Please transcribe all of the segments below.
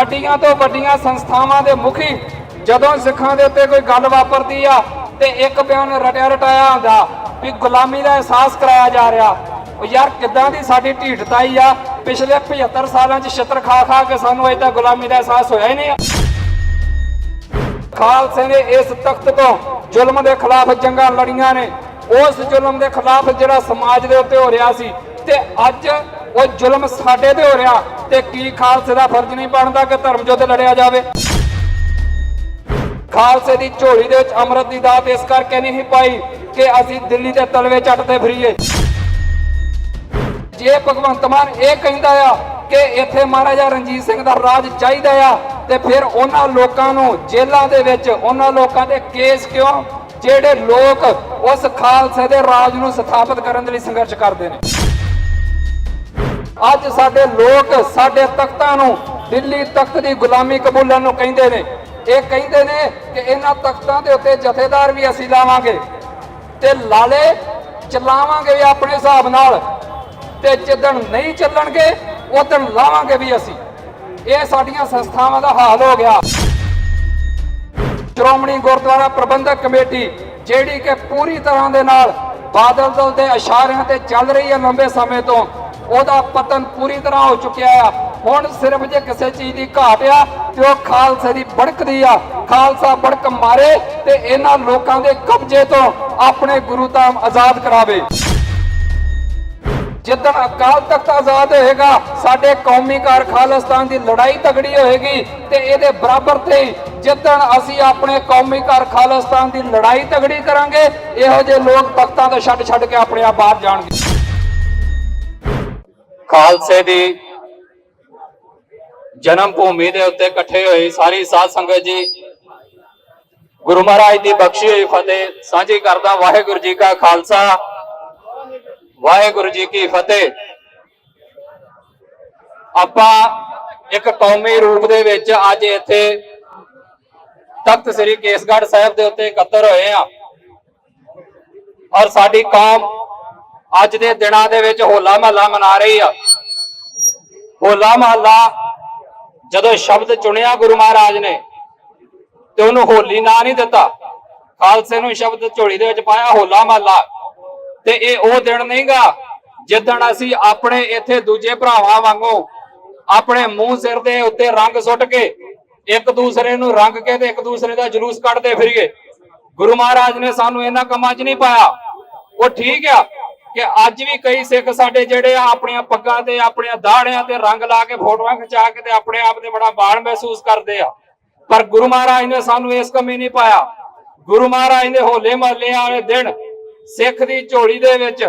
ਵੱਡੀਆਂ ਤੋਂ ਵੱਡੀਆਂ ਸੰਸਥਾਵਾਂ ਦੇ ਮੁਖੀ ਜਦੋਂ ਸਿੱਖਾਂ ਦੇ ਉੱਤੇ ਕੋਈ ਗੱਲ ਵਾਪਰਦੀ ਆ ਤੇ ਇੱਕ ਬਿਆਨ ਰਟਿਆ ਰਟਾਇਆ ਹੁੰਦਾ ਵੀ ਗੁਲਾਮੀ ਦਾ ਅਹਿਸਾਸ ਕਰਾਇਆ ਜਾ ਰਿਹਾ। ਉਹ ਯਾਰ ਕਿੱਦਾਂ ਦੀ ਸਾਡੀ ਢੀਠਤਾਈ ਆ? ਪਿਛਲੇ 75 ਸਾਲਾਂ 'ਚ ਛਿੱਤਰ ਖਾ ਖਾ ਕੇ ਸਾਨੂੰ ਅਜੇ ਤੱਕ ਗੁਲਾਮੀ ਦਾ ਅਹਿਸਾਸ ਹੋਇਆ ਹੀ ਨਹੀਂ ਖਾਲਸੇ ਨੇ ਇਸ ਤਖਤ ਤੋਂ ਜ਼ੁਲਮ ਦੇ ਖਿਲਾਫ ਜੰਗਾਂ ਲੜੀਆਂ ਨੇ। ਉਸ ਜ਼ੁਲਮ ਦੇ ਖਿਲਾਫ ਜਿਹੜਾ ਸਮਾਜ ਦੇ ਉੱਤੇ ਹੋ ਰਿਹਾ ਸੀ ਤੇ ਅੱਜ ਉਹ ਜ਼ੁਲਮ ਸਾਡੇ ਤੇ ਹੋ ਰਿਹਾ। ਤੇ ਕੀ ਖਾਲਸੇ ਦਾ ਫਰਜ਼ ਨਹੀਂ ਬਣਦਾ ਕਿ ਧਰਮ ਯੁੱਧ ਲੜਿਆ ਜਾਵੇ? ਖਾਲਸੇ ਦੀ ਝੋਲੀ ਦੇ ਵਿੱਚ ਅੰਮ੍ਰਿਤ ਦੀ ਦਾਤ ਇਸ ਕਰਕੇ ਨਹੀਂ ਪਾਈ ਕਿ ਅਸੀਂ ਦਿੱਲੀ ਦੇ ਤਲਵੇ ਚੱਟਦੇ ਫਿਰੀਏ। ਜੇ ਭਗਵੰਤ ਮਾਨ ਇਹ ਕਹਿੰਦਾ ਆ ਕਿ ਇੱਥੇ ਮਹਾਰਾਜਾ ਰਣਜੀਤ ਸਿੰਘ ਦਾ ਰਾਜ ਚਾਹੀਦਾ ਆ, ਤੇ ਫਿਰ ਉਹਨਾਂ ਲੋਕਾਂ ਨੂੰ ਜੇਲ੍ਹਾਂ ਦੇ ਵਿੱਚ, ਉਹਨਾਂ ਲੋਕਾਂ ਦੇ ਕੇਸ ਕਿਉਂ? ਜਿਹੜੇ ਲੋਕ ਉਸ ਖਾਲਸੇ ਦੇ ਰਾਜ ਨੂੰ ਸਥਾਪਿਤ ਕਰਨ ਦੇ ਲਈ ਸੰਘਰਸ਼ ਕਰਦੇ ਨੇ। ਅੱਜ ਸਾਡੇ ਲੋਕ ਸਾਡੇ ਤਖਤਾਂ ਨੂੰ ਦਿੱਲੀ ਤਖਤ ਦੀ ਗੁਲਾਮੀ ਕਬੂਲਣ ਨੂੰ ਕਹਿੰਦੇ ਨੇ। ਇਹ ਕਹਿੰਦੇ ਨੇ ਕਿ ਇਹਨਾਂ ਤਖਤਾਂ ਦੇ ਉੱਤੇ ਜਥੇਦਾਰ ਵੀ ਅਸੀਂ ਲਾਵਾਂਗੇ ਤੇ ਲਾਲੇ ਚਲਾਵਾਂਗੇ ਵੀ ਆਪਣੇ ਹਿਸਾਬ ਨਾਲ ਤੇ ਜਿੱਦਣ ਨਹੀਂ ਚੱਲਣਗੇ, ਉਦੋਂ ਲਾਵਾਂਗੇ ਵੀ ਅਸੀਂ। ਇਹ ਸਾਡੀਆਂ ਸੰਸਥਾਵਾਂ ਦਾ ਹਾਲ ਹੋ ਗਿਆ। ਸ਼੍ਰੋਮਣੀ ਗੁਰਦੁਆਰਾ ਪ੍ਰਬੰਧਕ ਕਮੇਟੀ, ਜਿਹੜੀ ਕਿ ਪੂਰੀ ਤਰ੍ਹਾਂ ਦੇ ਨਾਲ ਬਾਦਲ ਦਲ ਦੇ ਇਸ਼ਾਰਿਆਂ ਤੇ ਚੱਲ ਰਹੀ ਹੈ ਲੰਬੇ ਸਮੇਂ ਤੋਂ ਉਹਦਾ ਪਤਨ ਪੂਰੀ ਤਰ੍ਹਾਂ ਹੋ ਚੁੱਕਿਆ ਆ। ਹੁਣ ਸਿਰਫ ਜੇ ਕਿਸੇ ਚੀਜ਼ ਦੀ ਘਾਟ ਆ, ਤੇ ਉਹ ਖਾਲਸੇ ਦੀ ਬੜਕਦੀ ਆ। ਖਾਲਸਾ ਬੜਕ ਮਾਰੇ ਤੇ ਇਹਨਾਂ ਲੋਕਾਂ ਦੇ ਕਬਜ਼ੇ ਤੋਂ ਆਪਣੇ ਗੁਰੂ ਧਾਮ ਆਜ਼ਾਦ ਕਰਾਵੇ। ਜਿੱਦਣ ਅਕਾਲ ਤਖਤ ਆਜ਼ਾਦ ਹੋਏਗਾ, ਸਾਡੇ ਕੌਮੀ ਕਾਰ ਖਾਲਿਸਤਾਨ ਦੀ ਲੜਾਈ ਤਗੜੀ ਹੋਏਗੀ ਤੇ ਇਹਦੇ ਬਰਾਬਰ ਤੇ ਜਿੱਦਣ ਅਸੀਂ ਆਪਣੇ ਕੌਮੀ ਕਾਰ ਖਾਲਿਸਤਾਨ ਦੀ ਲੜਾਈ ਤਗੜੀ ਕਰਾਂਗੇ, ਇਹੋ ਜਿਹੇ ਲੋਕ ਤਖਤਾਂ ਤੋਂ ਛੱਡ ਛੱਡ ਕੇ ਆਪਣੇ ਆਪ ਬਾਹਰ ਜਾਣਗੇ। ਖਾਲਸੇ ਦੀ ਜਨਮ ਭੂਮੀ ਦੇ ਉੱਤੇ ਇਕੱਠੇ ਹੋਏ ਸਾਰੀ ਸਾਧ ਸੰਗਤ ਜੀ, ਗੁਰੂ ਮਹਾਰਾਜ ਦੀ ਬਖਸ਼ੀ ਹੋਈ ਫਤਿਹ, ਸਾਂਝੀ ਕਰਦਾ ਵਾਹਿਗੁਰੂ ਜੀ ਕਾ ਖਾਲਸਾ, ਵਾਹਿਗੁਰੂ ਜੀ ਕੀ ਫਤਿਹ। ਆਪਾਂ ਇੱਕ ਕੌਮੀ ਰੂਪ ਦੇ ਵਿੱਚ ਅੱਜ ਇੱਥੇ ਤਖਤ ਸ੍ਰੀ ਕੇਸਗੜ੍ਹ ਸਾਹਿਬ ਦੇ ਉੱਤੇ ਇਕੱਤਰ ਹੋਏ ਆ ਔਰ ਸਾਡੀ ਕੌਮ ਅੱਜ ਦੇ ਦਿਨਾਂ ਦੇ ਵਿੱਚ ਹੋਲਾ ਮਹੱਲਾ ਮਨਾ ਰਹੀ ਆ। ਹੋਲਾ ਮਹੱਲਾ ਜਦੋਂ ਸ਼ਬਦ ਚੁਣਿਆ ਗੁਰੂ ਮਹਾਰਾਜ ਨੇ ਤੇ ਉਹਨੂੰ ਹੋਲੀ ਨਾਂ ਨਹੀਂ ਦਿੱਤਾ, ਖਾਲਸੇ ਨੂੰ ਸ਼ਬਦ ਝੋਲੀ ਦੇ ਵਿੱਚ ਪਾਇਆ ਹੋਲਾ ਮਹੱਲਾ। ਤੇ ਇਹ ਉਹ ਦਿਨ ਨਹੀਂਗਾ ਜਿੱਦਣ ਅਸੀਂ ਆਪਣੇ ਇੱਥੇ ਦੂਜੇ ਭਰਾਵਾਂ ਵਾਂਗੂ ਆਪਣੇ ਮੂੰਹ ਸਿਰ ਦੇ ਉੱਤੇ ਰੰਗ ਸੁੱਟ ਕੇ ਇੱਕ ਦੂਸਰੇ ਨੂੰ ਰੰਗ ਕੇ ਤੇ ਇੱਕ ਦੂਸਰੇ ਦਾ ਜਲੂਸ ਕੱਢਦੇ ਫਿਰੀਏ। ਗੁਰੂ ਮਹਾਰਾਜ ਨੇ ਸਾਨੂੰ ਇਹਨਾਂ ਕੰਮਾਂ 'ਚ ਨਹੀਂ ਪਾਇਆ। ਉਹ ਠੀਕ ਆ। ਕਿ ਅੱਜ ਵੀ ਕਈ ਸਿੱਖ ਸਾਡੇ ਜਿਹੜੇ ਆ ਆਪਣੀਆਂ ਪੱਗਾਂ ਤੇ, ਆਪਣੀਆਂ ਦਾੜਿਆਂ ਤੇ ਰੰਗ ਲਾ ਕੇ ਫੋਟੋਆਂ ਖਿਚਾ ਕੇ ਤੇ ਆਪਣੇ ਆਪ ਤੇ ਬੜਾ ਬਾਣ ਮਹਿਸੂਸ ਕਰਦੇ ਆ। ਪਰ ਗੁਰੂ ਮਹਾਰਾਜ ਨੇ ਸਾਨੂੰ ਇਸ ਕੰਮੇ ਨਹੀਂ ਪਾਇਆ। ਗੁਰੂ ਮਹਾਰਾਜ ਨੇ ਹੋਲੇ ਮਹੱਲੇ ਵਾਲੇ ਦਿਨ ਸਿੱਖ ਦੀ ਝੋਲੀ ਦੇ ਵਿੱਚ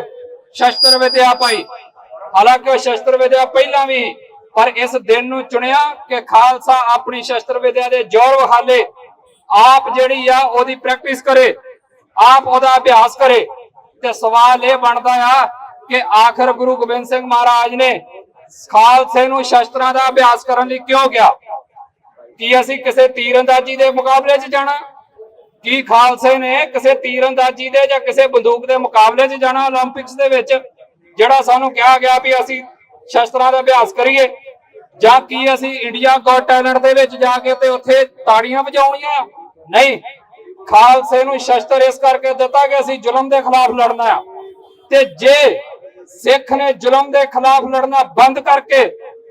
ਸ਼ਸਤਰ ਵਿਦਿਆ ਪਾਈ। ਹਾਲਾਂਕਿ ਉਹ ਸ਼ਸਤਰ ਵਿਦਿਆ ਪਹਿਲਾਂ ਵੀ, ਪਰ ਇਸ ਦਿਨ ਨੂੰ ਚੁਣਿਆ ਕਿ ਖਾਲਸਾ ਆਪਣੀ ਸ਼ਸਤਰ ਵਿਦਿਆ ਦੇ ਜੋਰ ਵਿਖਾਲੇ, ਆਪ ਜਿਹੜੀ ਆ ਉਹਦੀ ਪ੍ਰੈਕਟਿਸ ਕਰੇ, ਆਪ ਉਹਦਾ ਅਭਿਆਸ ਕਰੇ। ਤੇ ਸਵਾਲ ਇਹ ਬਣਦਾ ਆ ਕਿ ਆਖਰ ਗੁਰੂ ਗੋਬਿੰਦ ਸਿੰਘ ਮਹਾਰਾਜ ਨੇ ਖਾਲਸੇ ਨੂੰ ਸ਼ਸਤਰਾਂ ਦਾ ਅਭਿਆਸ ਕਰਨ ਲਈ ਕਿਉਂ ਗਿਆ? ਕੀ ਅਸੀਂ ਕਿਸੇ ਤੀਰੰਦਾਜ਼ੀ ਦੇ ਮੁਕਾਬਲੇ 'ਚ ਜਾਣਾ? ਕੀ ਖਾਲਸੇ ਨੇ ਕਿਸੇ ਤੀਰੰਦਾਜ਼ੀ ਦੇ ਜਾਂ ਕਿਸੇ ਬੰਦੂਕ ਦੇ ਮੁਕਾਬਲੇ 'ਚ ਜਾਣਾ 올림픽ਸ ਦੇ ਵਿੱਚ, ਜਿਹੜਾ ਸਾਨੂੰ ਕਿਹਾ ਗਿਆ ਵੀ ਅਸੀਂ ਸ਼ਸਤਰਾਂ ਦਾ ਅਭਿਆਸ ਕਰੀਏ? ਜਾਂ ਕੀ ਅਸੀਂ ਇੰਡੀਆ ਗੋਟ ਟੈਲੈਂਟ ਦੇ ਵਿੱਚ ਜਾ ਕੇ ਤੇ ਉੱਥੇ ਤਾੜੀਆਂ ਵਜਾਉਣੀਆਂ? ਨਹੀਂ ਖਾਲਸੇ ਨੂੰ ਸ਼ਸਤਰ ਇਸ ਕਰਕੇ ਦਿੱਤਾ ਕਿ ਅਸੀਂ ਜ਼ੁਲਮ ਦੇ ਖਿਲਾਫ ਲੜਨਾ ਆ। ਤੇ ਜੇ ਸਿੱਖ ਨੇ ਜ਼ੁਲਮ ਦੇ ਖਿਲਾਫ ਲੜਨਾ ਬੰਦ ਕਰਕੇ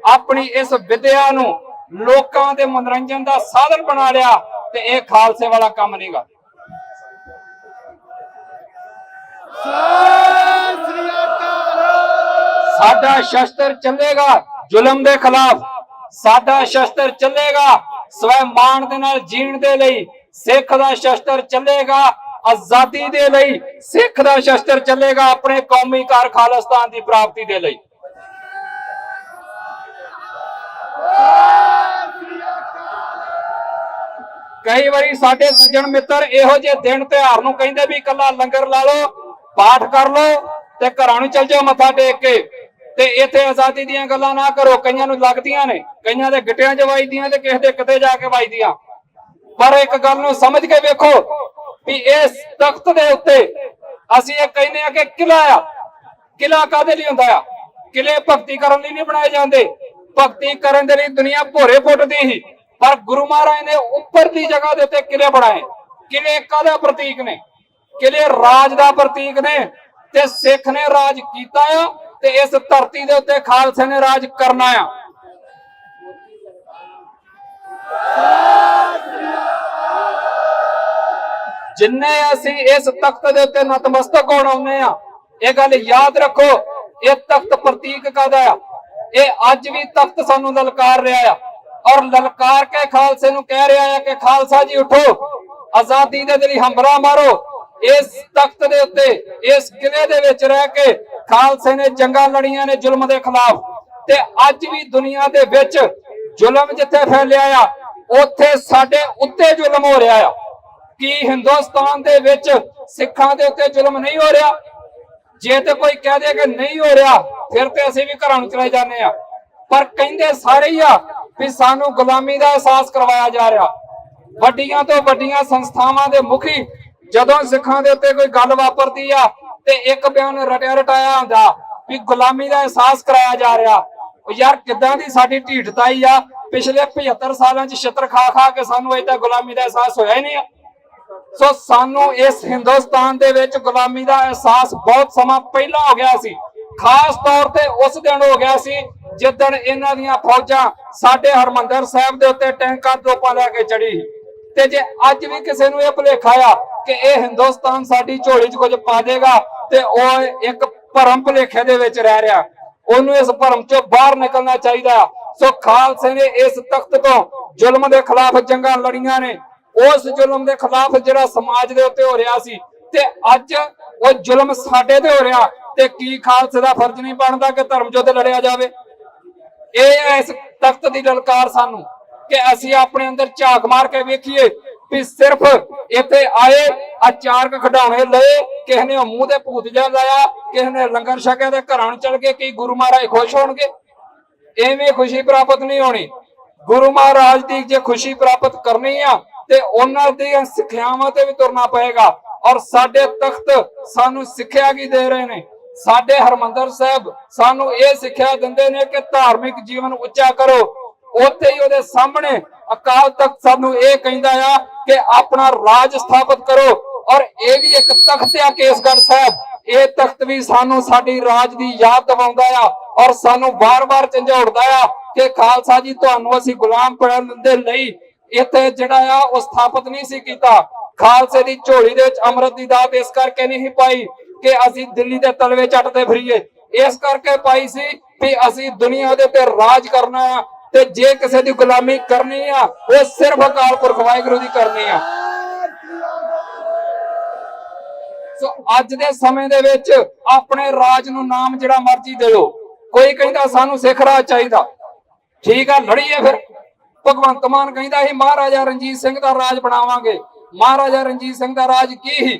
ਆਪਣੀ ਇਸ ਵਿਦਿਆ ਨੂੰ ਲੋਕਾਂ ਦੇ ਮਨੋਰੰਜਨ ਦਾ ਸਾਧਨ ਬਣਾ ਲਿਆ, ਤੇ ਇਹ ਖਾਲਸੇ ਵਾਲਾ ਕੰਮ ਨਹੀਂਗਾ ਸਾਡਾ ਸ਼ਸਤਰ ਚੱਲੇਗਾ ਜ਼ੁਲਮ ਦੇ ਖਿਲਾਫ। ਸਾਡਾ ਸ਼ਸਤਰ ਚੱਲੇਗਾ ਸਵੈ ਸਵੈਮਾਨ ਦੇ ਨਾਲ ਜੀਣ ਦੇ ਲਈ। ਸਿੱਖ ਦਾ ਸ਼ਸਤਰ ਚੱਲੇਗਾ, ਆਜ਼ਾਦੀ ਦੇ ਲਈ ਸਿੱਖ ਦਾ ਸ਼ਸਤਰ ਚੱਲੇਗਾ ਆਪਣੇ ਕੌਮੀ ਕਾਰ ਖਾਲਿਸਤਾਨ ਦੀ ਪ੍ਰਾਪਤੀ ਦੇ ਲਈ। ਕਈ ਵਾਰੀ ਸਾਡੇ ਸੱਜਣ ਮਿੱਤਰ ਇਹੋ ਜਿਹੇ ਦਿਨ ਤਿਉਹਾਰ ਨੂੰ ਕਹਿੰਦੇ ਵੀ ਇਕੱਲਾ ਲੰਗਰ ਲਾ ਲਓ, ਪਾਠ ਕਰ ਲਓ ਤੇ ਘਰਾਂ ਨੂੰ ਚਲ ਜਾਓ ਮੱਥਾ ਟੇਕ ਕੇ। ਤੇ ਇੱਥੇ ਆਜ਼ਾਦੀ ਦੀਆਂ ਗੱਲਾਂ ਨਾ ਕਰੋ, ਕਈਆਂ ਨੂੰ ਲੱਗਦੀਆਂ ਨੇ, ਕਈਆਂ ਦੇ ਗਿੱਟਿਆਂ 'ਚ ਵੱਜਦੀਆਂ ਤੇ ਕਿਸੇ ਦੇ ਕਿਤੇ ਜਾ ਕੇ ਵੱਜਦੀਆਂ। ਪਰ ਇੱਕ ਗੱਲ ਨੂੰ ਸਮਝ ਕੇ ਵੇਖੋ ਵੀ ਇਸ ਤਖਤ ਦੇ ਉੱਤੇ ਅਸੀਂ ਇਹ ਕਹਿੰਦੇ ਆ ਕਿ ਕਿਲਾ ਆ। ਕਿਲਾ ਕਾਦੇ ਲਈ ਹੁੰਦਾ ਆ? ਕਿਲੇ ਭਗਤੀ ਕਰਨ ਲਈ ਨਹੀਂ ਬਣਾਏ ਜਾਂਦੇ। ਭਗਤੀ ਕਰਨ ਦੇ ਲਈ ਦੁਨੀਆ ਭੋਰੇ ਪੁੱਟਦੀ ਸੀ। ਪਰ ਗੁਰੂ ਮਹਾਰਾਜ ਨੇ ਉੱਪਰ ਦੀ ਜਗ੍ਹਾ ਦੇ ਉੱਤੇ ਕਿਲੇ ਬਣਾਏ। ਕਿਲੇ ਕਾਹਦਾ ਪ੍ਰਤੀਕ ਨੇ? ਕਿਲੇ ਰਾਜ ਦਾ ਪ੍ਰਤੀਕ ਨੇ। ਤੇ ਸਿੱਖ ਨੇ ਰਾਜ ਕੀਤਾ ਆ ਤੇ ਇਸ ਧਰਤੀ ਦੇ ਉੱਤੇ ਖਾਲਸੇ ਨੇ ਰਾਜ ਕਰਨਾ ਆ। ਜਿੰਨੇ ਅਸੀਂ ਇਸ ਤਖਤ ਦੇ ਉੱਤੇ ਨਤਮਸਤਕ ਹੋਣ ਆਉਂਦੇ ਆ ਇਹ ਗੱਲ ਯਾਦ ਰੱਖੋ, ਇਹ ਤਖਤ ਪ੍ਰਤੀਕ ਕਾਦਾ ਆ? ਇਹ ਅੱਜ ਵੀ ਤਖਤ ਸਾਨੂੰ ਲਲਕਾਰ ਰਿਹਾ ਆ। ਔਰ ਲਲਕਾਰ ਕੇ ਖਾਲਸੇ ਨੂੰ ਕਹਿ ਰਿਹਾ ਆ ਕਿ ਖਾਲਸਾ ਜੀ ਉਠੋ, ਆਜ਼ਾਦੀ ਦੇ ਲਈ ਹੰਬਰਾ ਮਾਰੋ। ਇਸ ਤਖਤ ਦੇ ਉੱਤੇ, ਇਸ ਕਿਲੇ ਦੇ ਵਿੱਚ ਰਹਿ ਕੇ ਖਾਲਸੇ ਨੇ ਜੰਗਾਂ ਲੜੀਆਂ ਨੇ ਜ਼ੁਲਮ ਦੇ ਖਿਲਾਫ। ਤੇ ਅੱਜ ਵੀ ਦੁਨੀਆ ਦੇ ਵਿੱਚ ਜ਼ੁਲਮ ਜਿੱਥੇ ਫੈਲਿਆ ਆ, ਉੱਥੇ ਸਾਡੇ ਉੱਤੇ ਜ਼ੁਲਮ ਹੋ ਰਿਹਾ ਆ। ਕੀ ਹਿੰਦੁਸਤਾਨ ਦੇ ਵਿੱਚ ਸਿੱਖਾਂ ਦੇ ਉੱਤੇ ਜ਼ੁਲਮ ਨਹੀਂ ਹੋ ਰਿਹਾ? ਜੇ ਤੇ ਕੋਈ ਕਹਿ ਦੇ ਕਿ ਨਹੀਂ ਹੋ ਰਿਹਾ, ਫਿਰ ਤੇ ਅਸੀਂ ਵੀ ਘਰਾਂ ਨੂੰ ਚਲੇ ਜਾਂਦੇ ਆ ਪਰ ਕਹਿੰਦੇ ਸਾਰੇ ਹੀ ਆ ਵੀ ਸਾਨੂੰ ਗੁਲਾਮੀ ਦਾ ਅਹਿਸਾਸ ਕਰਵਾਇਆ ਜਾ ਰਿਹਾ। ਵੱਡੀਆਂ ਤੋਂ ਵੱਡੀਆਂ ਸੰਸਥਾਵਾਂ ਦੇ ਮੁਖੀ ਜਦੋਂ ਸਿੱਖਾਂ ਦੇ ਉੱਤੇ ਕੋਈ ਗੱਲ ਵਾਪਰਦੀ ਆ ਤੇ ਇੱਕ ਬਿਆਨ ਰਟਿਆ ਰਟਾਇਆ ਹੁੰਦਾ ਵੀ ਗੁਲਾਮੀ ਦਾ ਅਹਿਸਾਸ ਕਰਾਇਆ ਜਾ ਰਿਹਾ। ਉਹ ਯਾਰ ਕਿੱਦਾਂ ਦੀ ਸਾਡੀ ਢੀਠਤਾਈ ਆ? ਪਿਛਲੇ 75 ਸਾਲਾਂ ਚ ਛਤਰ ਖਾ ਖਾ ਕੇ ਸਾਨੂੰ ਅਜੇ ਤੱਕ ਗੁਲਾਮੀ ਦਾ ਅਹਿਸਾਸ ਹੋਇਆ ਹੀ ਨਹੀਂ ਆ। ਸੋ ਸਾਨੂੰ ਇਸ ਹਿੰਦੁਸਤਾਨ ਦੇ ਵਿੱਚ ਗੁਲਾਮੀ ਦਾ ਅਹਿਸਾਸ ਬਹੁਤ ਸਮਾਂ ਪਹਿਲਾਂ ਹੋ ਗਿਆ ਸੀ। ਖਾਸ ਤੌਰ ਤੇ ਉਸ ਦਿਨ ਹੋ ਗਿਆ ਸੀ ਜਿੱਦਣ ਇਹਨਾਂ ਦੀਆਂ ਫੌਜਾਂ ਸਾਡੇ ਹਰਮੰਦਰ ਸਾਹਿਬ ਦੇ ਉੱਤੇ ਟੈਂਕਾਂ ਤੋਪਾਂ ਲੈ ਕੇ ਚੜੀ ਤੇ ਜੇ ਅੱਜ ਵੀ ਕਿਸੇ ਨੂੰ ਇਹ ਭੁਲੇਖਾ ਆ ਕਿ ਇਹ ਹਿੰਦੁਸਤਾਨ ਸਾਡੀ ਝੋਲੀ 'ਚ ਕੁਝ ਪਾ ਦੇਗਾ ਤੇ ਉਹ ਇੱਕ ਭਰਮ ਭੁਲੇਖੇ ਦੇ ਵਿੱਚ ਰਹਿ ਰਿਹਾ। ਉਹਨੂੰ ਇਸ ਭਰਮ 'ਚੋਂ ਬਾਹਰ ਨਿਕਲਣਾ ਚਾਹੀਦਾ। ਸੋ ਖਾਲਸੇ ਨੇ ਇਸ ਤਖਤ ਤੋਂ ਜ਼ੁਲਮ ਦੇ ਖਿਲਾਫ ਜੰਗਾਂ ਲੜੀਆਂ ਨੇ। ਉਸ ਜ਼ੁਲਮ ਦੇ ਖਿਲਾਫ ਜਿਹੜਾ ਸਮਾਜ ਦੇ ਉੱਤੇ ਹੋ ਰਿਹਾ ਸੀ ਤੇ ਅੱਜ ਉਹ ਜ਼ੁਲਮ ਸਾਡੇ ਤੇ ਹੋ ਰਿਹਾ ਤੇ ਕੀ ਖਾਲਸੇ ਦਾ ਫਰਜ਼ ਨਹੀਂ ਬਣਦਾ ਕਿ ਧਰਮ ਯੁੱਧ ਲੜਿਆ ਜਾਵੇ? ਇਹ ਹੈ ਇਸ ਤਖਤ ਦੀ ਲਲਕਾਰ ਸਾਨੂੰ ਕਿ ਅਸੀਂ ਆਪਣੇ ਅੰਦਰ ਝਾਕ ਮਾਰ ਕੇ ਵੇਖੀਏ ਵੀ ਸਿਰਫ ਇੱਥੇ ਆਏ ਆਚਾਰਕ ਖਡਾਉਣੇ ਲਏ, ਕਿਸੇ ਨੇ ਮੂੰਹ ਤੇ ਭੂਤ ਜਾ ਲਾਇਆ, ਕਿਸੇ ਨੇ ਲੰਗਰ ਛਕਿਆ ਤੇ ਘਰਾਂ ਨੂੰ ਚਲ ਗਏ, ਕੀ ਗੁਰੂ ਮਹਾਰਾਜ ਖੁਸ਼ ਹੋਣਗੇ? ਐਵੇਂ ਖੁਸ਼ੀ ਪ੍ਰਾਪਤ ਨਹੀਂ ਹੋਣੀ। ਗੁਰੂ ਮਹਾਰਾਜ ਦੀ ਜੇ ਖੁਸ਼ੀ ਪ੍ਰਾਪਤ ਕਰਨੀ ਆ ਤੇ ਉਹਨਾਂ ਦੀਆਂ ਸਿੱਖਿਆਵਾਂ ਤੇ ਵੀ ਤੁਰਨਾ ਪਏਗਾ। ਔਰ ਸਾਡੇ ਤਖਤ ਸਾਨੂੰ ਸਿੱਖਿਆ ਕੀ ਦੇ ਰਹੇ ਨੇ। ਸਾਡੇ ਹਰਮੰਦਰ ਸਾਹਿਬ ਸਾਨੂੰ ਇਹ ਸਿੱਖਿਆ ਦਿੰਦੇ ਨੇ ਕਿ ਧਾਰਮਿਕ ਜੀਵਨ ਉੱਚਾ ਕਰੋ। ਉੱਥੇ ਹੀ ਉਹਦੇ ਸਾਹਮਣੇ ਅਕਾਲ ਤਖਤ ਸਾਨੂੰ ਇਹ ਕਹਿੰਦਾ ਆ ਕਿ ਆਪਣਾ ਰਾਜ ਸਥਾਪਿਤ ਕਰੋ। ਔਰ ਇਹ ਵੀ ਇੱਕ ਤਖਤ ਆ ਕੇਸਗੜ੍ਹ ਸਾਹਿਬ। ਇਹ ਤਖਤ ਵੀ ਸਾਨੂੰ ਸਾਡੀ ਰਾਜ ਦੀ ਯਾਦ ਦਿਵਾਉਂਦਾ ਆ। ਔਰ ਸਾਨੂੰ ਵਾਰ ਵਾਰ ਝੰਜੋੜਦਾ ਆ ਕਿ ਖਾਲਸਾ ਜੀ, ਤੁਹਾਨੂੰ ਅਸੀਂ ਗੁਲਾਮ ਬਣਨ ਦੇ ਲਈ ਇੱਥੇ ਜਿਹੜਾ ਆ ਉਹ ਸਥਾਪਿਤ ਨਹੀਂ ਸੀ ਕੀਤਾ। ਖਾਲਸੇ ਦੀ ਝੋਲੀ ਦੇ ਵਿੱਚ ਅੰਮ੍ਰਿਤ ਦੀ ਦਾਤ ਇਸ ਕਰਕੇ ਨਹੀਂ ਪਾਈ ਕਿ ਅਸੀਂ ਦਿੱਲੀ ਦੇ ਤਲਵੇ ਚੱਟਦੇ ਫਿਰੀਏ। ਇਸ ਕਰਕੇ ਪਾਈ ਸੀ ਵੀ ਅਸੀਂ ਦੁਨੀਆ ਦੇ ਉੱਤੇ ਰਾਜ ਕਰਨਾ ਆ ਤੇ ਜੇ ਕਿਸੇ ਦੀ ਗੁਲਾਮੀ ਕਰਨੀ ਆ, ਉਹ ਸਿਰਫ ਅਕਾਲ ਪੁਰਖ ਵਾਹਿਗੁਰੂ ਦੀ ਕਰਨੀ ਆ। ਸੋ ਅੱਜ ਦੇ ਸਮੇਂ ਦੇ ਵਿੱਚ ਆਪਣੇ ਰਾਜ ਨੂੰ ਨਾਮ ਜਿਹੜਾ ਮਰਜ਼ੀ ਦੇ ਲਓ ਕੋਈ ਕਹਿੰਦਾ ਸਾਨੂੰ ਸਿੱਖ ਰਾਜ ਚਾਹੀਦਾ। ਠੀਕ ਆ, ਲੜੀਏ ਫਿਰ। ਭਗਵੰਤ ਮਾਨ ਕਹਿੰਦਾ ਸੀ, ਮਹਾਰਾਜਾ ਰਣਜੀਤ ਸਿੰਘ ਦਾ ਰਾਜ ਬਣਾਵਾਂਗੇ। ਮਹਾਰਾਜਾ ਰਣਜੀਤ ਸਿੰਘ ਦਾ ਰਾਜ ਕੀ ਹੀ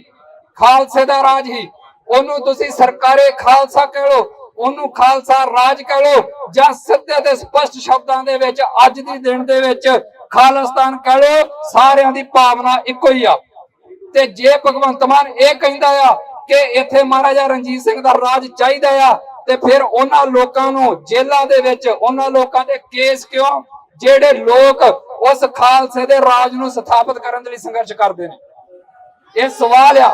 ਖਾਲਸੇ ਦਾ ਰਾਜ ਹੀ ਉਹਨੂੰ ਤੁਸੀਂ ਸਰਕਾਰੇ ਖਾਲਸਾ ਕਹਿ ਲਓ, ਉਹਨੂੰ ਖਾਲਸਾ ਰਾਜ ਕਹਿ ਲਓ, ਜਾਂ ਸਿੱਧੇ ਤੇ ਸਪਸ਼ਟ ਸ਼ਬਦਾਂ ਦੇ ਵਿੱਚ, ਅੱਜ ਦੀ ਦਿਨ ਦੇ ਵਿੱਚ ਖਾਲਿਸਤਾਨ ਕਹਿ ਲਓ, ਸਾਰਿਆਂ ਦੀ ਭਾਵਨਾ ਇੱਕੋ ਹੀ ਆ। ਤੇ ਜੇ ਭਗਵੰਤ ਮਾਨ ਇਹ ਕਹਿੰਦਾ ਆ ਕਿ ਇੱਥੇ ਮਹਾਰਾਜਾ ਰਣਜੀਤ ਸਿੰਘ ਦਾ ਰਾਜ ਚਾਹੀਦਾ ਆ, ਤੇ ਫਿਰ ਉਹਨਾਂ ਲੋਕਾਂ ਨੂੰ ਜੇਲ੍ਹਾਂ ਦੇ ਵਿੱਚ, ਉਹਨਾਂ ਲੋਕਾਂ ਦੇ ਕੇਸ ਕਿਉਂ ਜਿਹੜੇ ਲੋਕ ਉਸ ਖਾਲਸੇ ਦੇ ਰਾਜ ਨੂੰ ਸਥਾਪਿਤ ਕਰਨ ਦੇ ਲਈ ਸੰਘਰਸ਼ ਕਰਦੇ ਨੇ। ਇਹ ਸਵਾਲ ਆ।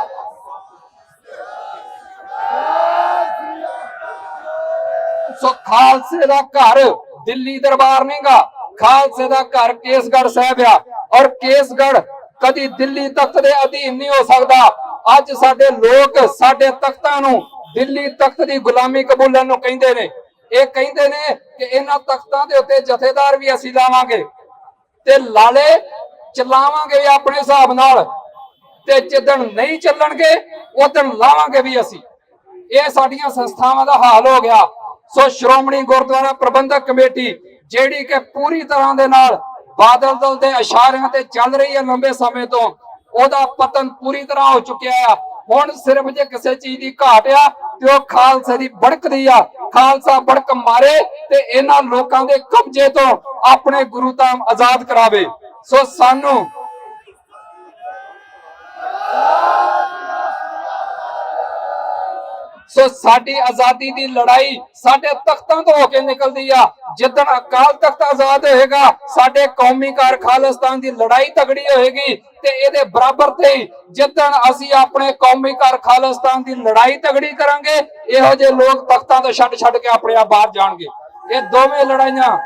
ਸੋ ਖਾਲਸੇ ਦਾ ਘਰ ਦਿੱਲੀ ਦਰਬਾਰ ਨਹੀਂਗਾ। ਖਾਲਸੇ ਦਾ ਘਰ ਕੇਸਗੜ੍ਹ ਸਾਹਿਬ ਆ। ਔਰ ਕੇਸਗੜ੍ਹ ਕਦੀ ਦਿੱਲੀ ਤਖਤ ਦੇ ਅਧੀਨ ਨਹੀਂ ਹੋ ਸਕਦਾ। ਅੱਜ ਸਾਡੇ ਲੋਕ ਸਾਡੇ ਤਖਤਾਂ ਨੂੰ ਦਿੱਲੀ ਤਖਤ ਦੀ ਗੁਲਾਮੀ ਕਬੂਲਣ ਨੂੰ ਕਹਿੰਦੇ ਨੇ। ਇਹ ਕਹਿੰਦੇ ਨੇ ਕਿ ਇਹਨਾਂ ਤਖਤਾਂ ਦੇ ਉੱਤੇ ਜਥੇਦਾਰ ਵੀ ਅਸੀਂ ਲਾਵਾਂਗੇ ਤੇ ਲਾਲੇ ਚਲਾਵਾਂਗੇ ਆਪਣੇ ਹਿਸਾਬ ਨਾਲ। ਤੇ ਜਿੱਦਣ ਨਹੀਂ ਚੱਲਣਗੇ ਉਦੋਂ ਲਾਵਾਂਗੇ ਵੀ ਅਸੀਂ। ਇਹ ਸਾਡੀਆਂ ਸੰਸਥਾਵਾਂ ਦਾ ਹਾਲ ਹੋ ਗਿਆ। ਸੋ ਸ਼੍ਰੋਮਣੀ ਗੁਰਦੁਆਰਾ ਪ੍ਰਬੰਧਕ ਕਮੇਟੀ, ਜਿਹੜੀ ਕਿ ਪੂਰੀ ਤਰ੍ਹਾਂ ਦੇ ਨਾਲ ਬਾਦਲ ਦਲ ਦੇ ਇਸ਼ਾਰਿਆਂ ਤੇ ਚੱਲ ਰਹੀ ਹੈ ਲੰਬੇ ਸਮੇਂ ਤੋਂ, ਉਹਦਾ ਪਤਨ ਪੂਰੀ ਤਰ੍ਹਾਂ ਹੋ ਚੁੱਕਿਆ ਆ ਹੁਣ ਸਿਰਫ ਜੇ ਕਿਸੇ ਚੀਜ਼ ਦੀ ਘਾਟ ਆ ਤੇ ਉਹ ਖਾਲਸੇ ਦੀ ਬੜਕਦੀ ਆ, ਖਾਲਸਾ ਬੜਕ ਮਾਰੇ ਤੇ ਇਹਨਾਂ ਲੋਕਾਂ ਦੇ ਕਬਜ਼ੇ ਤੋਂ ਆਪਣੇ ਗੁਰੂ ਧਾਮ ਆਜ਼ਾਦ ਕਰਾਵੇ। ਸੋ ਸਾਨੂੰ ਸੋ ਸਾਡੀ ਆਜ਼ਾਦੀ ਦੀ ਲੜਾਈ ਸਾਡੇ ਤਖਤਾਂ ਤੋਂ ਹੋ ਕੇ ਨਿਕਲਦੀ ਆ। ਜਿੱਦਣ ਅਕਾਲ ਤਖਤ ਆਜ਼ਾਦ ਹੋਏਗਾ, ਸਾਡੇ ਕੌਮੀ ਕਾਰ ਖਾਲਿਸਤਾਨ ਦੀ ਲੜਾਈ ਤਗੜੀ ਹੋਏਗੀ ਤੇ ਇਹਦੇ ਬਰਾਬਰ ਤੇ ਜਿੱਦਣ ਅਸੀਂ ਆਪਣੇ ਕੌਮੀ ਕਾਰ ਖਾਲਿਸਤਾਨ ਦੀ ਲੜਾਈ ਤਗੜੀ ਕਰਾਂਗੇ, ਇਹੋ ਜਿਹੇ ਲੋਕ ਤਖਤਾਂ ਤੋਂ ਛੱਡ ਛੱਡ ਕੇ ਆਪਣੇ ਆਪ ਬਾਹਰ ਜਾਣਗੇ। ਇਹ ਦੋਵੇਂ ਲੜਾਈਆਂ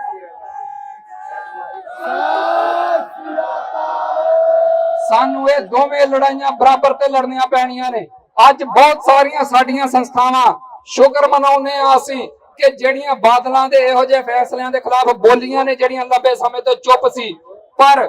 ਸਾਨੂੰ ਇਹ ਦੋਵੇਂ ਲੜਾਈਆਂ ਬਰਾਬਰ ਤੇ ਲੜਨੀਆਂ ਪੈਣੀਆਂ ਨੇ। ਅੱਜ ਬਹੁਤ ਸਾਰੀਆਂ ਸਾਡੀਆਂ ਸੰਸਥਾਵਾਂ ਸ਼ੁਕਰ ਮਨਾਉਂਦੇ ਆ ਅਸੀਂ ਕਿ ਜਿਹੜੀਆਂ ਬਾਦਲਾਂ ਦੇ ਇਹੋ ਜਿਹੇ ਫੈਸਲਿਆਂ ਦੇ ਖਿਲਾਫ ਬੋਲੀਆਂ ਨੇ, ਜਿਹੜੀਆਂ ਲੰਬੇ ਸਮੇਂ ਤੋਂ ਚੁੱਪ ਸੀ। ਪਰ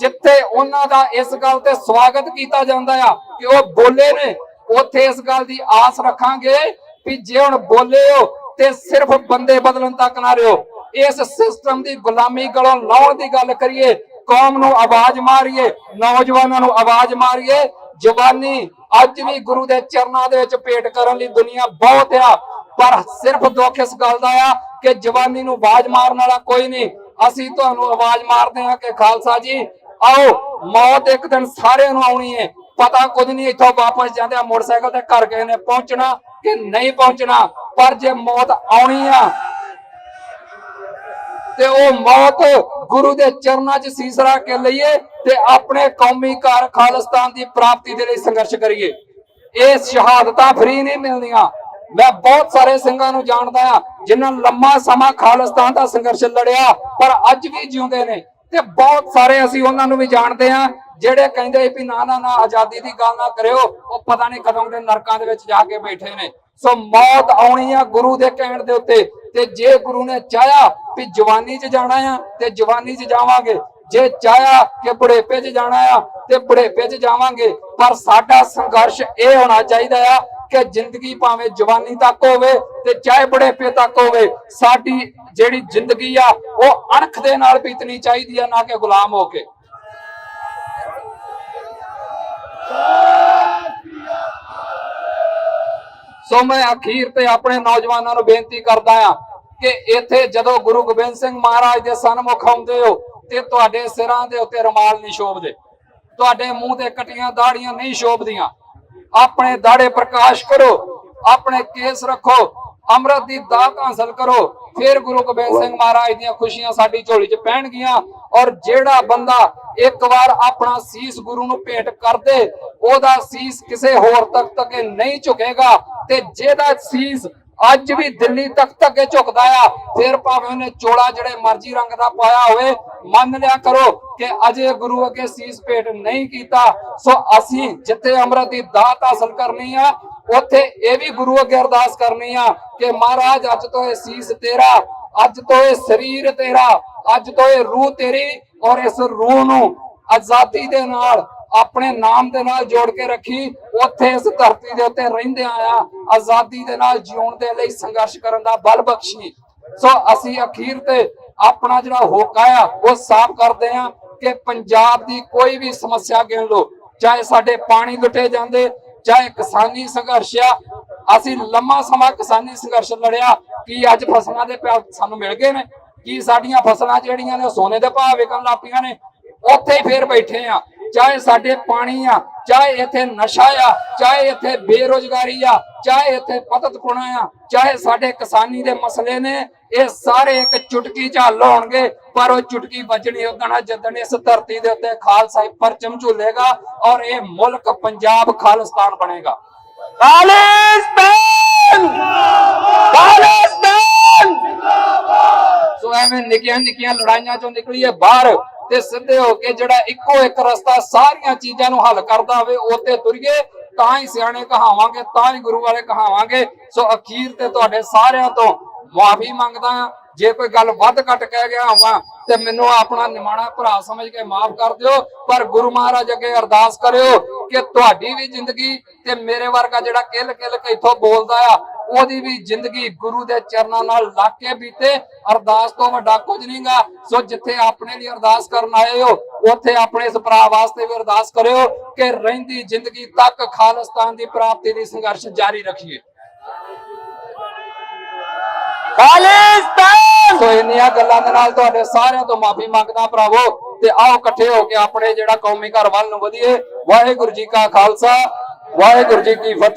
ਜਿੱਥੇ ਉਹਨਾਂ ਦਾ ਇਸ ਗੱਲ ਤੇ ਸਵਾਗਤ ਕੀਤਾ ਜਾਂਦਾ ਆ ਕਿ ਉਹ ਬੋਲੇ ਨੇ, ਉੱਥੇ ਇਸ ਗੱਲ ਦੀ ਆਸ ਰੱਖਾਂਗੇ ਵੀ ਜੇ ਹੁਣ ਬੋਲੇ ਹੋ ਤੇ ਸਿਰਫ ਬੰਦੇ ਬਦਲਣ ਤੱਕ ਨਾ ਰਹੋ। ਇਸ ਸਿਸਟਮ ਦੀ ਗੁਲਾਮੀ ਗਲੋਂ ਲਾਉਣ ਦੀ ਗੱਲ ਕਰੀਏ, ਕੌਮ ਨੂੰ ਆਵਾਜ਼ ਮਾਰੀਏ, ਨੌਜਵਾਨਾਂ ਨੂੰ ਆਵਾਜ਼ ਮਾਰੀਏ, ਜਵਾਨੀ ਅੱਜ ਵੀ ਗੁਰੂ ਦੇ ਚਰਨਾਂ ਦੇ ਵਿੱਚ ਭੇਟ ਕਰਨ ਲਈ ਦੁਨੀਆ ਬਹੁਤ ਆ। ਪਰ ਸਿਰਫ ਦੁੱਖ ਇਸ ਗੱਲ ਦਾ ਆ ਕਿ ਜਵਾਨੀ ਨੂੰ ਆਵਾਜ਼ ਮਾਰਨ ਵਾਲਾ ਕੋਈ ਨਹੀਂ। ਅਸੀਂ ਤੁਹਾਨੂੰ ਆਵਾਜ਼ ਮਾਰਦੇ ਹਾਂ ਕਿ ਖਾਲਸਾ ਜੀ, ਆਓ, ਮੌਤ ਇੱਕ ਦਿਨ ਸਾਰਿਆਂ ਨੂੰ ਆਉਣੀ ਹੈ ਪਤਾ ਕੁਝ ਨਹੀਂ ਇੱਥੋਂ ਵਾਪਸ ਜਾਂਦੇ ਆ ਮੋਟਰਸਾਈਕਲ ਤੇ ਘਰ ਕਿਸੇ ਨੇ ਪਹੁੰਚਣਾ ਕਿ ਨਹੀਂ ਪਹੁੰਚਣਾ। ਪਰ ਜੇ ਮੌਤ ਆਉਣੀ ਆ, ਤੇ ਉਹ ਮੌਤ ਗੁਰੂ ਦੇ ਚਰਨਾਂ 'ਚ ਸੀਸਰਾ ਕੇ ਲਈਏ। ਤੇ ਆਪਣੇ ਕੌਮੀ ਘਰ ਖਾਲਿਸਤਾਨ ਦੀ ਪ੍ਰਾਪਤੀ ਦੇ ਲਈ ਸੰਘਰਸ਼ ਕਰੀਏ। ਇਹ ਸ਼ਹਾਦਤਾਂ ਫਰੀ ਨਹੀਂ ਮਿਲਦੀਆਂ ਮੈਂ ਬਹੁਤ ਸਾਰੇ ਸਿੰਘਾਂ ਨੂੰ ਜਾਣਦਾ ਆ ਜਿਨ੍ਹਾਂ ਲੰਮਾ ਸਮਾਂ ਖਾਲਿਸਤਾਨ ਦਾ ਸੰਘਰਸ਼ ਲੜਿਆ, ਪਰ ਅੱਜ ਵੀ ਜਿਉਂਦੇ ਨੇ। ਤੇ ਬਹੁਤ ਸਾਰੇ ਅਸੀਂ ਉਹਨਾਂ ਨੂੰ ਵੀ ਜਾਣਦੇ ਆ ਜਿਹੜੇ ਕਹਿੰਦੇ ਵੀ ਨਾ ਨਾ ਨਾ, ਆਜ਼ਾਦੀ ਦੀ ਗੱਲ ਨਾ ਕਰਿਓ, ਉਹ ਪਤਾ ਨਹੀਂ ਕਦੋਂ ਦੇ ਨਰਕਾਂ ਦੇ ਵਿੱਚ ਜਾ ਕੇ ਬੈਠੇ ਨੇ। ਸੋ ਮੌਤ ਆਉਣੀ ਆ ਗੁਰੂ ਦੇ ਕਹਿਣ ਦੇ ਉੱਤੇ, ਤੇ ਜੇ ਗੁਰੂ ਨੇ ਚਾਹਿਆ ਵੀ ਜਵਾਨੀ 'ਚ ਜਾਣਾ ਆ, ਤੇ ਜਵਾਨੀ 'ਚ ਜਾਵਾਂਗੇ ਜੇ ਚਾਹਿਆ ਕਿ ਬੁਢੇਪੇ 'ਚ ਜਾਣਾ ਆ ਤੇ ਬੁਢੇਪੇ 'ਚ ਜਾਵਾਂਗੇ, ਪਰ ਸਾਡਾ ਸੰਘਰਸ਼ ਇਹ ਹੋਣਾ ਚਾਹੀਦਾ ਆ ਕਿ ਜ਼ਿੰਦਗੀ ਭਾਵੇਂ ਜਵਾਨੀ ਤੱਕ ਹੋਵੇ ਤੇ ਚਾਹੇ ਬੁਢੇਪੇ ਤੱਕ ਹੋਵੇ, ਸਾਡੀ ਜਿਹੜੀ ਜ਼ਿੰਦਗੀ ਆ, ਉਹ ਅਣਖ ਦੇ ਨਾਲ ਬੀਤਣੀ ਚਾਹੀਦੀ ਆ, ਨਾ ਕਿ ਗੁਲਾਮ ਹੋ ਕੇ। ਸੋ ਮੈਂ ਅਖੀਰ ਤੇ ਆਪਣੇ ਨੌਜਵਾਨਾਂ ਨੂੰ ਬੇਨਤੀ ਕਰਦਾ ਆ ਕਿ ਇੱਥੇ ਜਦੋਂ ਗੁਰੂ ਗੋਬਿੰਦ ਸਿੰਘ ਮਹਾਰਾਜ ਦੇ ਸਨਮੁਖ ਆਉਂਦੇ ਹੋ ਤੇ ਤੁਹਾਡੇ ਸਿਰਾਂ ਦੇ ਉੱਤੇ ਰਮਾਲ ਨਹੀਂ ਸ਼ੋਭਦੇ। ਤੁਹਾਡੇ ਮੂੰਹ ਤੇ ਕਟੀਆਂ ਦਾੜੀਆਂ ਨਹੀਂ ਸ਼ੋਭਦੀਆਂ। ਆਪਣੇ ਦਾੜੇ ਪ੍ਰਕਾਸ਼ ਕਰੋ, ਆਪਣੇ ਕੇਸ ਰੱਖੋ, ਅੰਮ੍ਰਿਤ ਦੀ ਦਾਤ ਹਾਸਲ ਕਰੋ। ਫਿਰ ਗੁਰੂ ਗੋਬਿੰਦ ਸਿੰਘ ਮਹਾਰਾਜ ਦੀਆਂ ਖੁਸ਼ੀਆਂ ਸਾਡੀ ਝੋਲੀ 'ਚ ਪੈਣਗੀਆਂ ਔਰ ਜਿਹੜਾ ਬੰਦਾ ਇੱਕ ਵਾਰ ਆਪਣਾ ਸੀਸ ਗੁਰੂ ਨੂੰ ਭੇਟ ਕਰਦੇ ਉਹਦਾ ਸੀਸ ਕਿਸੇ ਹੋਰ ਤਖਤ ਅੱਗੇ ਨਹੀਂ ਝੁਕੇਗਾ ਤੇ ਜਿਹਦਾ ਸੀਸ ਅੱਜ ਵੀ ਦਿੱਲੀ ਤਖਤ ਅੱਗੇ ਝੁਕਦਾ ਆ। ਫਿਰ ਭਾਵੇਂ ਉਹਨੇ ਚੋਲਾ ਜਿਹੜੇ ਮਰਜ਼ੀ ਰੰਗ ਦਾ ਪਾਇਆ ਹੋਵੇ, ਮੰਨ ਲਿਆ ਕਰੋ ਕਿ ਅਜੇ ਗੁਰੂ ਅੱਗੇ ਸੀਸ ਭੇਟ ਨਹੀਂ ਕੀਤਾ। ਸੋ ਅਸੀਂ ਜਿੱਥੇ ਅੰਮ੍ਰਿਤ ਦੀ ਦਾਤ ਹਾਸਲ ਕਰਨੀ ਆ, ਉੱਥੇ ਇਹ ਵੀ ਗੁਰੂ ਅੱਗੇ ਅਰਦਾਸ ਕਰਨੀ ਆ ਕਿ ਮਹਾਰਾਜ, ਅੱਜ ਤੋਂ ਇਹ ਸੀਸ ਤੇਰਾ, ਅੱਜ ਤੋਂ ਇਹ ਸਰੀਰ ਤੇਰਾ, ਅੱਜ ਤੋਂ ਇਹ ਰੂਹ ਤੇਰੀ ਔਰ ਇਸ ਰੂਹ ਨੂੰ ਆਜ਼ਾਦੀ ਦੇ ਨਾਲ ਆਪਣੇ ਨਾਮ ਦੇ ਨਾਲ ਜੋੜ ਕੇ ਰੱਖੀ। ਉੱਥੇ ਇਸ ਧਰਤੀ ਦੇ ਉੱਤੇ ਰਹਿੰਦੇ ਆ ਆਜ਼ਾਦੀ ਦੇ ਨਾਲ ਜਿਉਣ ਦੇ ਲਈ ਸੰਘਰਸ਼ ਕਰਨ ਦਾ ਬਲ ਬਖਸ਼ੀ। ਸੋ ਅਸੀਂ ਅਖੀਰ ਤੇ ਆਪਣਾ ਜਿਹੜਾ ਹੋਕਾ ਆ ਉਹ ਸਾਫ਼ ਕਰਦੇ ਆ ਕਿ ਪੰਜਾਬ ਦੀ ਕੋਈ ਵੀ ਸਮੱਸਿਆ ਗਿਣ ਲਓ, ਚਾਹੇ ਸਾਡੇ ਪਾਣੀ ਲੁੱਟੇ ਜਾਂਦੇ, ਚਾਹੇ ਕਿਸਾਨੀ ਸੰਘਰਸ਼ ਆ, ਅਸੀਂ ਲੰਮਾ ਸਮਾਂ ਕਿਸਾਨੀ ਸੰਘਰਸ਼ ਲੜਿਆ, ਕੀ ਅੱਜ ਫਸਲਾਂ ਦੇ ਪੈਸੇ ਸਾਨੂੰ ਮਿਲ ਗਏ ਨੇ? ਕੀ ਸਾਡੀਆਂ ਫਸਲਾਂ ਜਿਹੜੀਆਂ ਨੇ ਸੋਨੇ ਦੇ ਭਾਅ ਵਿਕਣ ਲੱਗ ਪਈਆਂ ਨੇ? ਉੱਥੇ ਹੀ ਫੇਰ ਬੈਠੇ ਆ। ਚਾਹੇ ਸਾਡੇ ਪਾਣੀ ਆ ਚਾਹੇ ਇੱਥੇ ਨਸ਼ਾ ਆ ਚਾਹੇ ਇੱਥੇ ਬੇਰੋਜ਼ਗਾਰੀ ਆ ਚਾਹੇ ਇੱਥੇ ਪਤਤਪੁਣਾ ਆ ਚਾਹੇ ਸਾਡੇ ਕਿਸਾਨੀ ਦੇ ਮਸਲੇ ਨੇ ਇਹ ਸਾਰੇ ਇੱਕ ਚੁਟਕੀ ਚ ਹੱਲ ਹੋਣਗੇ ਪਰ ਉਹ ਚੁਟਕੀ ਵੱਜਣੀ ਉਦਣ ਜਦੋਂ ਇਸ ਧਰਤੀ ਦੇ ਉੱਤੇ ਖਾਲਸਾ ਪਰਚਮ ਝੂਲੇਗਾ ਔਰ ਇਹ ਮੁਲਕ ਪੰਜਾਬ ਖਾਲਿਸਤਾਨ ਬਣੇਗਾ। ਖਾਲਿਸਤਾਨ! ਖਾਲਿਸਤਾਨ! ਸੋ ਐਵੇਂ ਨਿੱਕੀਆਂ ਨਿੱਕੀਆਂ ਲੜਾਈਆਂ ਚੋਂ ਨਿਕਲੀਏ ਬਾਹਰ। ਤੇ ਸਿੱਧੇ ਹੋ ਕੇ ਜਿਹੜਾ ਇੱਕੋ ਇੱਕ ਰਸਤਾ ਸਾਰੀਆਂ ਚੀਜ਼ਾਂ ਨੂੰ ਹੱਲ ਕਰਦਾ ਹੋਵੇ, ਉਹ ਤੇ ਤੁਰੀਏ, ਤਾਂ ਹੀ ਸਿਆਣੇ ਕਹਾਵਾਂਗੇ, ਤਾਂ ਹੀ ਗੁਰੂ ਵਾਲੇ ਕਹਾਵਾਂਗੇ। ਸੋ ਅਖੀਰ ਤੇ ਤੁਹਾਡੇ ਸਾਰਿਆਂ ਤੋਂ ਮਾਫੀ ਮੰਗਦਾ ਹਾਂ। ਜੇ ਕੋਈ ਗੱਲ ਵੱਧ ਘੱਟ ਕਹਿ ਗਿਆ ਹੋਵਾਂ, ਤੇ ਮੈਨੂੰ ਆਪਣਾ ਨਿਮਾਣਾ ਭਰਾ ਸਮਝ ਕੇ ਮਾਫ ਕਰ ਦਿਓ। ਪਰ ਗੁਰੂ ਮਹਾਰਾਜ ਅੱਗੇ ਅਰਦਾਸ ਕਰਿਓ ਕਿ ਤੁਹਾਡੀ ਵੀ ਜ਼ਿੰਦਗੀ ਤੇ ਮੇਰੇ ਵਰਗਾ ਜਿਹੜਾ ਕਿਲ ਕਿਲ ਕੇ ਇੱਥੋਂ ਬੋਲਦਾ ਆ, ਉਹਦੀ ਵੀ ਜ਼ਿੰਦਗੀ ਗੁਰੂ ਦੇ ਚਰਨਾਂ ਨਾਲ ਲੱਗ ਕੇ ਬੀਤੇ। ਅਰਦਾਸ ਤੋਂ ਵੱਡਾ ਕੁਝ ਨਹੀਂਗਾ। ਸੋ ਜਿੱਥੇ ਆਪਣੇ ਲਈ ਅਰਦਾਸ ਕਰਨ ਆਏ ਹੋ, ਉੱਥੇ ਆਪਣੇ ਇਸ ਭਰਾ ਵਾਸਤੇ ਵੀ ਅਰਦਾਸ ਕਰਿਓ ਕਿ ਰਹਿੰਦੀ ਜ਼ਿੰਦਗੀ ਤੱਕ ਖਾਲਿਸਤਾਨ ਦੀ ਪ੍ਰਾਪਤੀ ਲਈ ਸੰਘਰਸ਼ ਜਾਰੀ ਰੱਖੀਏ। ਖਾਲਿਸਤਾਨ ਸੋ ਇੰਨੀਆਂ ਗੱਲਾਂ ਦੇ ਨਾਲ ਤੁਹਾਡੇ ਸਾਰਿਆਂ ਤੋਂ ਮਾਫੀ ਮੰਗਦਾ ਭਰਾਵੋ ਤੇ ਆਓ ਇਕੱਠੇ ਹੋ ਕੇ ਆਪਣੇ ਜਿਹੜਾ ਕੌਮੀ ਘਰ ਵੱਲ ਨੂੰ ਵਧੀਏ। ਵਾਹਿਗੁਰੂ ਜੀ ਕਾ ਖਾਲਸਾ, ਵਾਹਿਗੁਰੂ ਜੀ ਕੀ ਫਤਿਹ।